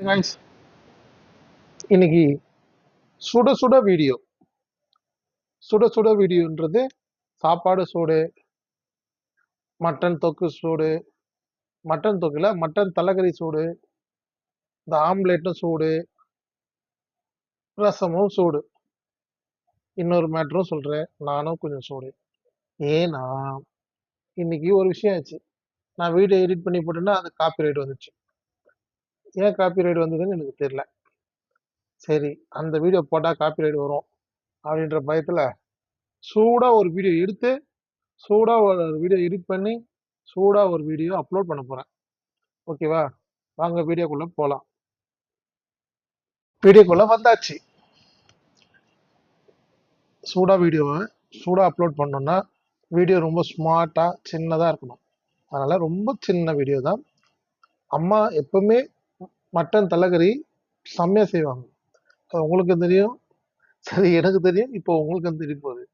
guys இன்னைக்கு சுட சுட வீடியோ. சுட சுட வீடியோன்றது சாப்பாடு சூடு மட்டன் தொக்கு சூடு மட்டன் தொக்கில் மட்டன் தலைக்கறி சூடு இந்த ஆம்லேட்டும் சூடு ரசமும் சூடு இன்னொரு மேட்டரும் சொல்கிறேன் நானும் கொஞ்சம் சூடு ஏன்னா இன்னைக்கு ஒரு விஷயம் ஆச்சு. நான் வீடியோ எடிட் பண்ணி போட்டேன்னா அது காப்பிரைட் வந்துச்சு. ஏன் காப்பிரைட் வந்ததுன்னு எனக்கு தெரியல. சரி அந்த வீடியோ போட்டால் காப்பிரைட் வரும் அப்படின்ற பயத்தில் சூடாக ஒரு வீடியோ எடுத்து சூடாக ஒரு வீடியோ எடிட் பண்ணி சூடாக ஒரு வீடியோ அப்லோட் பண்ண போகிறேன் ஓகேவா வாங்க வீடியோக்குள்ளே போகலாம் வீடியோக்குள்ளே வந்தாச்சு. சூடாக வீடியோவை சூடாக அப்லோட் பண்ணோன்னா வீடியோ ரொம்ப ஸ்மார்ட்டாக சின்னதாக இருக்கணும். அதனால் ரொம்ப சின்ன வீடியோ தான். அம்மா எப்பவுமே மட்டன் தலைக்கறி செம்மையாக செய்வாங்க. அது உங்களுக்கு தெரியும்? சரி எனக்கு தெரியும். இப்போ உங்களுக்கு தெரியும் போகுது.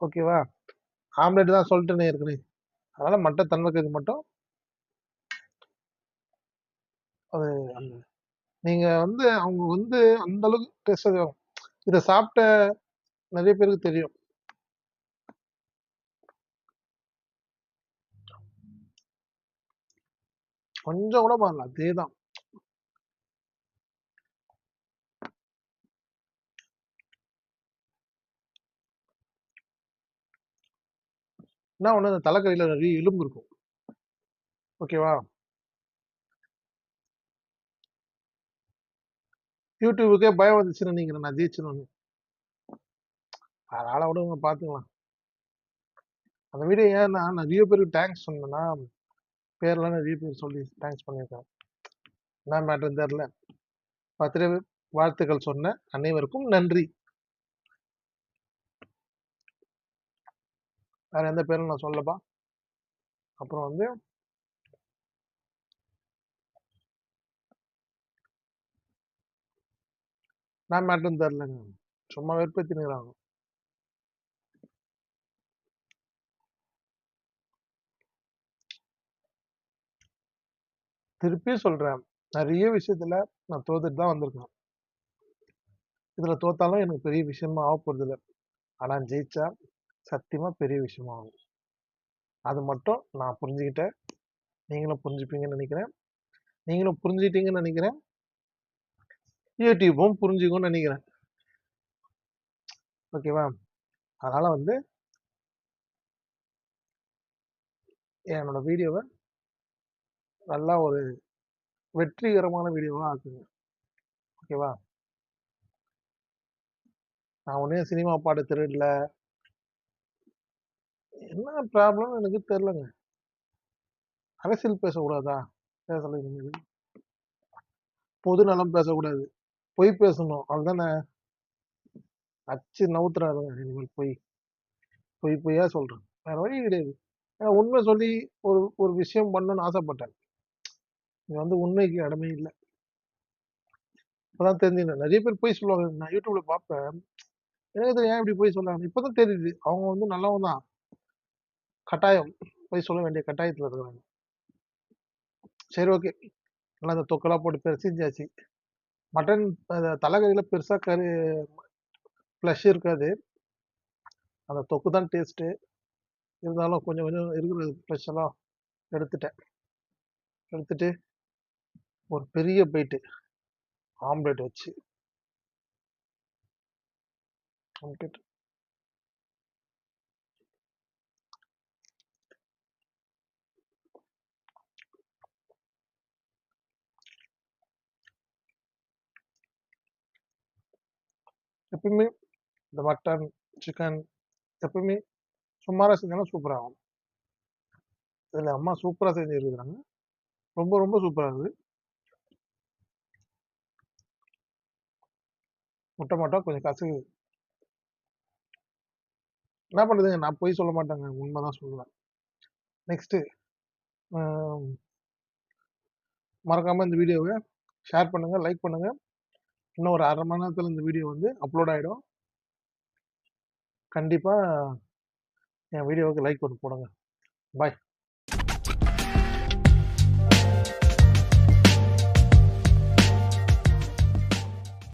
ஓகேவா ஆம்லேட் தான் சொல்லிட்டேனே ஏற்கனவே அதனால் மட்டன் தலைக்கறி மட்டும் அது அந்த வந்து அவங்க வந்து அந்த அளவுக்கு டேஸ்ட் இதை சாப்பிட்ட நிறைய பேருக்கு தெரியும். கொஞ்சம் கூட மாறல அதே தான் என்ன ஒன்று அந்த தலைக்கறியில் நிறைய எலும்பு இருக்கும். ஓகேவா? யூடியூபுக்கே பயம் வந்துச்சுன்னு நீங்க நான் ஜெயிச்சுன்னு அதனால விடுங்க பார்த்துக்கலாம். அந்த வீடியோ ஏன் நான் நிறைய பேருக்கு தேங்க்ஸ் சொன்னேன்னா பேர்லாம் நிறைய பேர் சொல்லி தேங்க்ஸ் பண்ணியிருக்கேன் என்ன மேட்டர் தெரில பத்திர வாழ்த்துக்கள் சொன்ன அனைவருக்கும் நன்றி. வேற எந்த பேரும் நான் சொல்லப்பா. அப்புறம் வந்து நான் மட்டும் தெரிலங்க சும்மா வெறுப்பேத்தினுங்கிறாங்க திருப்பி சொல்றேன். நிறைய விஷயத்துல நான் தோத்துட்டு தான் வந்திருக்கேன். இதுல தோத்தாலும் எனக்கு பெரிய விஷயமா ஆக போறது இல்லை ஆனா ஜெயிச்சா சத்தியமாக பெரிய விஷயமாகும் அது மட்டும் நான் புரிஞ்சுக்கிட்டேன். நீங்களும் புரிஞ்சுப்பீங்கன்னு நினைக்கிறேன். நீங்களும் புரிஞ்சுக்கிட்டீங்கன்னு நினைக்கிறேன். யூடியூப்பும் புரிஞ்சுக்கும்னு நினைக்கிறேன். ஓகேவா? அதனால் வந்து என்னோட வீடியோவை நல்லா ஒரு வெற்றிகரமான வீடியோவாக ஆக்குங்க. ஓகேவா? நான் ஒன்றும் சினிமா பாட்டு திருடல. என்ன ப்ராப்ளம்னு எனக்கு தெரிலங்க. அரசியல் பேசக்கூடாதா? பேசல இனிமேல். பொது நலம் பேசக்கூடாது. பொய் பேசணும். அதுதானே அச்சு நவுத்துறாருங்க இனிமேல் பொய். பொய் பொய்யா சொல்றேன் வேற வழி கிடையாது. ஏன்னா உண்மை சொல்லி ஒரு ஒரு விஷயம் பண்ணணும்னு ஆசைப்பட்டேன் இது வந்து உண்மைக்கு இடமே இல்லை. இப்பதான் தெரிஞ்சுக்கணும் நிறைய பேர் போய் சொல்லுவாங்க. நான் யூடியூப்ல பார்ப்பேன். எனக்கு தெரியும் ஏன் இப்படி போய் சொல்றாங்க இப்பதான் தெரியுது. அவங்க வந்து நல்லவங்க தான். கட்டாயம். போய் சொல்ல வேண்டிய கட்டாயத்தில் இருக்கிறாங்க. சரி ஓகே. நல்லா அந்த தொக்கெல்லாம் போட்டு பெருசிஞ்சாச்சு. மட்டன் தலைகறியில் பெருசாக கறி ஃப்ளஷ் இருக்காது. அந்த தொக்கு தான் டேஸ்ட்டு இருந்தாலும் கொஞ்சம் கொஞ்சம் இருக்கிறது ஃப்ளஷ் எல்லாம் எடுத்துட்டேன். எடுத்துட்டு ஒரு பெரிய பைட்டு ஆம்லெட் வச்சு. ஆம்லெட் எப்பவுமே இந்த மட்டன் சிக்கன் எப்பவுமே சுமாராக செஞ்சாலும் சூப்பராக ஆகும். இதில் அம்மா சூப்பராக செஞ்சுருக்குறாங்க ரொம்ப ரொம்ப சூப்பராக இருக்குது. முட்டை மட்டும் கொஞ்சம் கசகு என்ன பண்ணுறதுங்க நான் போய் சொல்ல மாட்டேங்க. உண்மை தான் சொல்லுவேன் நெக்ஸ்ட்டு மறக்காமல் இந்த வீடியோவை ஷேர் பண்ணுங்கள் லைக் பண்ணுங்கள் இன்னும் ஒரு அரை மணி நேரத்தில் இந்த வீடியோ வந்து அப்லோட் ஆகிடும் கண்டிப்பாக என் வீடியோவுக்கு லைக் பண்ணி போடுங்க. பாய்